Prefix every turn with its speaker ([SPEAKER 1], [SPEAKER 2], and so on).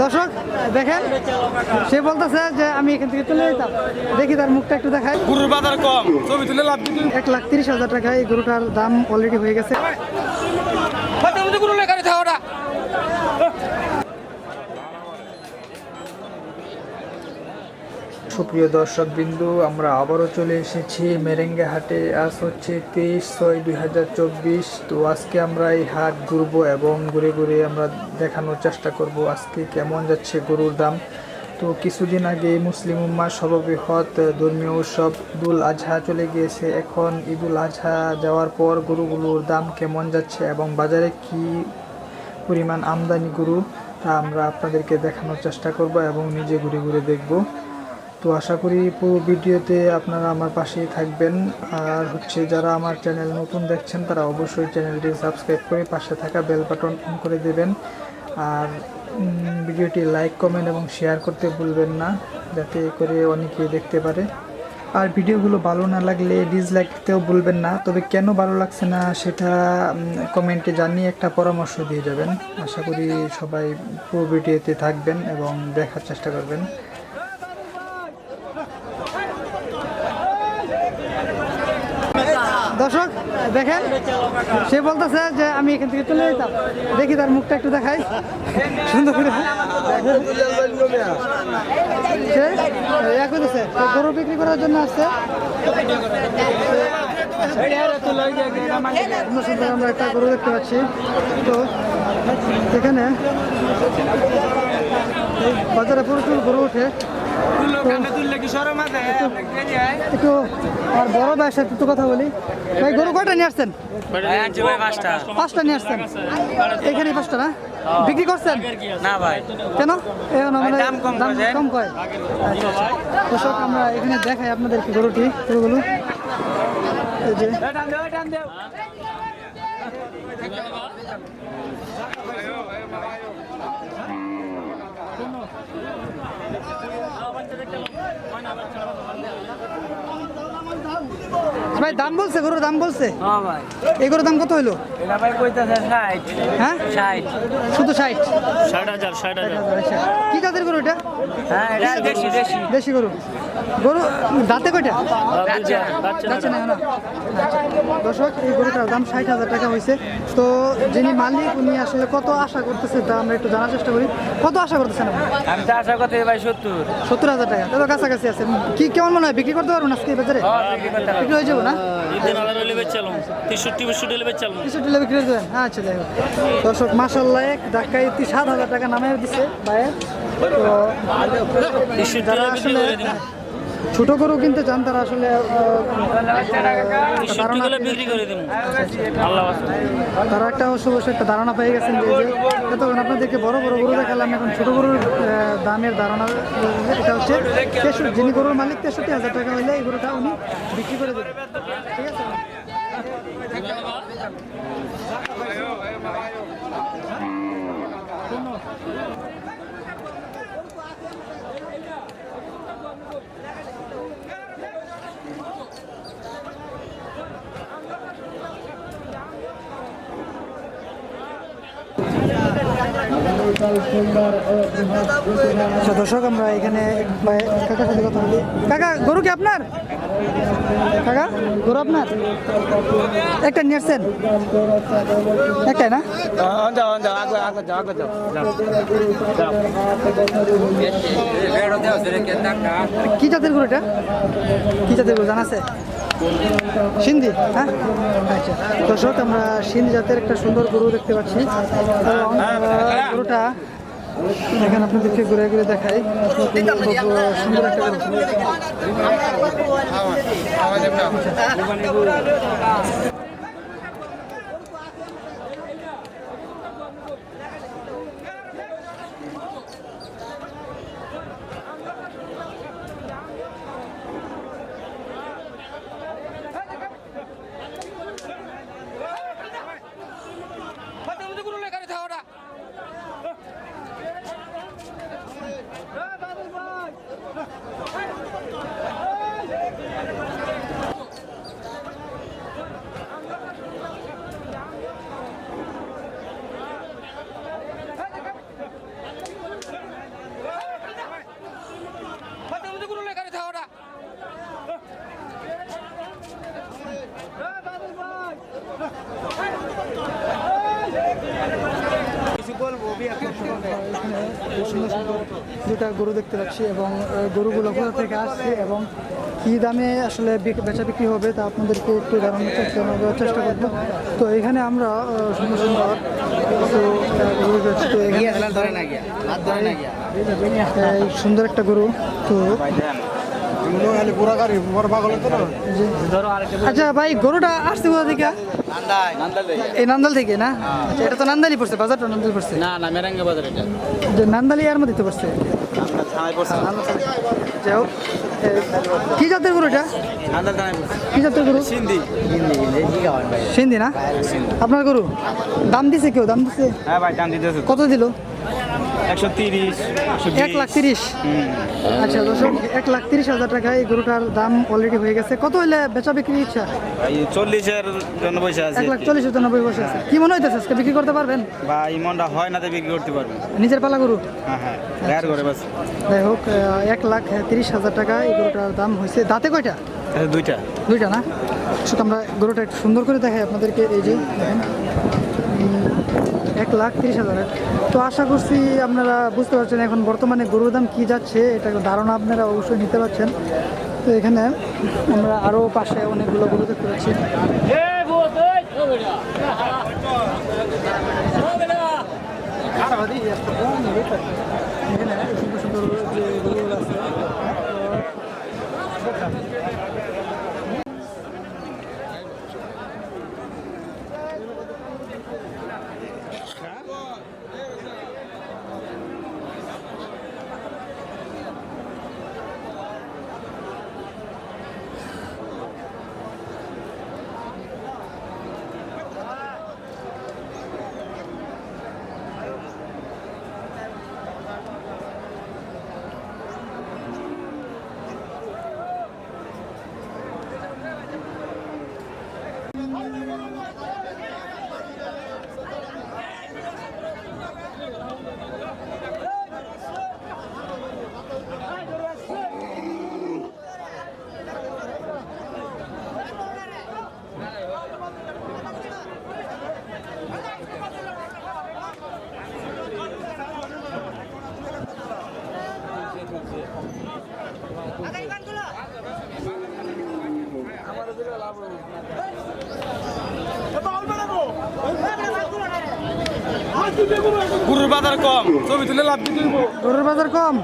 [SPEAKER 1] দর্শক দেখেন সে বলতেছে যে আমি এখান থেকে চলে যেতাম। দেখি তার মুখটা একটু দেখায়
[SPEAKER 2] গরুর বাজার কম ছবি তুলে লাভ
[SPEAKER 1] এক লাখ তিরিশ হাজার টাকা এই গরুটার দাম অলরেডি হয়ে গেছে।
[SPEAKER 3] সুপ্রিয় দর্শক বিন্দু আমরা আবারও চলে এসেছি মেরেঙ্গে হাটে। আজ হচ্ছে তেইশ ছয় দুই হাজার চব্বিশ। তো আজকে আমরা এই হাট ঘুরবো এবং ঘুরে ঘুরে আমরা দেখানোর চেষ্টা করব আজকে কেমন যাচ্ছে গরুর দাম। তো কিছুদিন আগে মুসলিম উম্মার সর্ববৃহৎ ধর্মীয় উৎসব ঈদুল আজহা চলে গিয়েছে। এখন ঈদুল আজহা যাওয়ার পর গরুগুলোর দাম কেমন যাচ্ছে এবং বাজারে কি পরিমাণ আমদানি গরু, তা আমরা আপনাদেরকে দেখানোর চেষ্টা করব এবং নিজে ঘুরে ঘুরে দেখব। তো আশা করি পুরো ভিডিওতে আপনারা আমার পাশেই থাকবেন। আর হচ্ছে যারা আমার চ্যানেল নতুন দেখছেন, তারা অবশ্যই চ্যানেলটি সাবস্ক্রাইব করে পাশে থাকা বেল বাটন অন করে দেবেন। আর ভিডিওটি লাইক, কমেন্ট এবং শেয়ার করতে ভুলবেন না, যাতে করে অনেকেই দেখতে পারে। আর ভিডিওগুলো ভালো না লাগলে ডিসলাইক দিতেও ভুলবেন না, তবে কেন ভালো লাগছে না সেটা কমেন্টে জানিয়ে একটা পরামর্শ দিয়ে যাবেন। আশা করি সবাই পুরো ভিডিওতে থাকবেন এবং দেখার চেষ্টা করবেন।
[SPEAKER 1] দর্শক, দেখেন, সে বলতেছে যে আমি এখান থেকে চলে যেতাম। দেখি তার মুখটা একটু দেখাই। সুন্দর করে। গরু বিক্রি করার জন্য আসছে। আমরা একটা গরু দেখতে পাচ্ছি। তো, এখানে বাজারে প্রচুর গরু ওঠে। একটু আর বড় ভাইয়ের সাথে একটু কথা বলি। ভাই গরু কয়টা নিয়ে আসছেন? পাঁচটা। নিয়ে আসছেন? এখানে পাঁচটা না? বিক্রি করছেন?
[SPEAKER 4] না ভাই।
[SPEAKER 1] কেন?
[SPEAKER 4] দাম কম।
[SPEAKER 1] কয়? আচ্ছা আচ্ছা। আমরা এখানে দেখাই আপনাদেরকে গরুটি। গরুগুলো। এই যে। ভাই দাম বলছে গরুর দাম বলছে?
[SPEAKER 4] হ্যাঁ ভাই।
[SPEAKER 1] এই গরুর দাম কত হইল?
[SPEAKER 4] এটা ভাই কইতাছে ষাট।
[SPEAKER 1] হ্যাঁ?
[SPEAKER 4] ষাট।
[SPEAKER 1] শুধু ষাট?
[SPEAKER 5] ষাট হাজার ষাট হাজার।
[SPEAKER 1] কি জাতের গরু এটা?
[SPEAKER 4] হ্যাঁ এটা দেশি দেশি।
[SPEAKER 1] দেশি গরু? গরু দাঁতে কয়টা?
[SPEAKER 4] বাচ্চা
[SPEAKER 1] না না? আচ্ছা। দর্শক এই গরুটার দাম ষাট হাজার টাকা হয়েছে তো যিনি মালিক উনি আসলে কত আশা করতেছে তা আমরা একটু জানার চেষ্টা করি। কত আশা করতেছেন
[SPEAKER 4] আমি তো আশা করতে ভাই সত্তর।
[SPEAKER 1] সত্তর হাজার টাকা। তবে কাছাকাছি আছে কি কেমন মনে হয়? বিক্রি করতে পারবেন আজকে এই বাজারে? বিক্রি হয়ে যাব না? হ্যাঁ আচ্ছা দর্শক মাসাল্লাহ এক ধাক্কায় সাত হাজার টাকা নামে দিচ্ছে ভাইয়ের তো যারা আসলে ছোট গরু কিনতে চান তারা আসলে। তারা একটা অবশ্য একটা ধারণা পেয়ে গেছেন যে এতক্ষণ আপনাদেরকে বড় বড় গরু দেখালাম এখন ছোট গরুর দামের ধারণা এটা হচ্ছে তেষট্টি যিনি গরুর মালিক তেষট্টি হাজার টাকা হলে এই গরুটা উনি বিক্রি করে দেবেন। ঠিক আছে? আচ্ছা দর্শক আমরা এখানে কাকার সাথে কথা বলি। কাকা গরু কি আপনার? কাকা গরু আপনার একটা নিয়ে আসছেন একটাই না? কি জাতের গরু এটা? কি জাতের গরু জানা আছে সিন্ধি হ্যাঁ? আচ্ছা দর্শক, আমরা সিন্ধি জাতের একটা সুন্দর গরু দেখতে পাচ্ছি। গরুটা এখানে আপনাদেরকে ঘুরে ঘুরে দেখাই। সুন্দর একটা সুন্দর সুন্দর দুটা গরু দেখতে পাচ্ছি এবং গরুগুলো কোথা থেকে আসছে এবং কী দামে আসলে বেচা বিক্রি হবে তা আপনাদেরকে একটু জানানোর চেষ্টা করব। তো এখানে আমরা সুন্দর সুন্দর তো এখানে সুন্দর একটা গরু। তো আচ্ছা ভাই গরুটা আসছে কোথা থেকে? এই নান্দাল থেকে না? আচ্ছা এটা তো নান্দালি পড়ছে বাজারটা নান্দালি পড়ছে?
[SPEAKER 2] না না মেরেঙ্গে বাজার এটা।
[SPEAKER 1] নান্দালি আর মধ্যে তো পড়ছে? যাই হোক কি জাতের গরু এটা? কি জাতের গরু?
[SPEAKER 2] সিন্ধি।
[SPEAKER 1] সিন্ধি না? আপনার গরু? দাম দিছে কেউ? দাম দিছে?
[SPEAKER 2] হ্যাঁ ভাই দাম দিতেছে।
[SPEAKER 1] কত দিল?
[SPEAKER 2] একশো তিরিশ
[SPEAKER 1] এক লাখ তিরিশ। আচ্ছা দর্শক এক লাখ তিরিশ হাজার এই গরুটার দাম অলরেডি হয়ে গেছে। কত হইলে বেচা বিক্রি ইচ্ছা?
[SPEAKER 2] চল্লিশের জন্য পয়সা আছে।
[SPEAKER 1] এক লাখ আছে। কি মনে হইতেছে আজকে বিক্রি করতে পারবেন?
[SPEAKER 2] বা ইমনটা হয় না বিক্রি করতে
[SPEAKER 1] নিজের পালা গরু?
[SPEAKER 2] হ্যাঁ হ্যাঁ
[SPEAKER 1] যাই হোক এক লাখ তিরিশ হাজার টাকা এই গরুটার দাম হয়েছে দাঁতে কয়টা?
[SPEAKER 2] আচ্ছা, দুইটা।
[SPEAKER 1] দুইটা না? শুধু আমরা গরুটা একটু সুন্দর করে দেখাই আপনাদেরকে। এই যে দেখেন। এক লাখ তিরিশ হাজার। তো আশা করছি আপনারা বুঝতে পারছেন এখন বর্তমানে গরুর দাম কী যাচ্ছে এটা ধারণা আপনারা অবশ্যই নিতে পারছেন। তো এখানে আমরা আরও পাশে অনেকগুলো গরু দেখতে পাচ্ছি। এখানে সুন্দর সুন্দর যে আছে
[SPEAKER 2] গরুর বাজার কম ছবি তুলে লাভ
[SPEAKER 1] গরুর বাজার কম?